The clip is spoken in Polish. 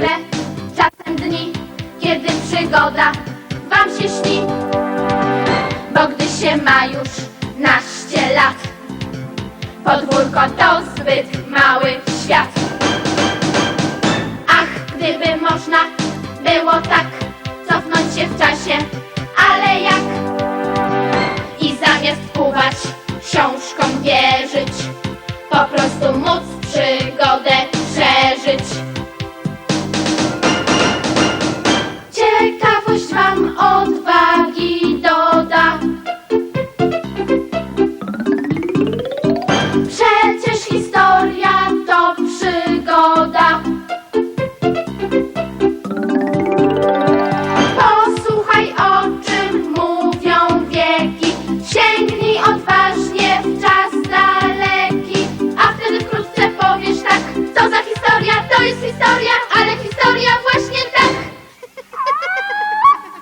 chwile, czasem dni, kiedy przygoda wam się śni. Bo gdy się ma już naście lat, podwórko to zbyt mały świat. Ach, gdyby można było tak cofnąć się w czasie, ale jak? I zamiast pływać, książkom wierzyć, po prostu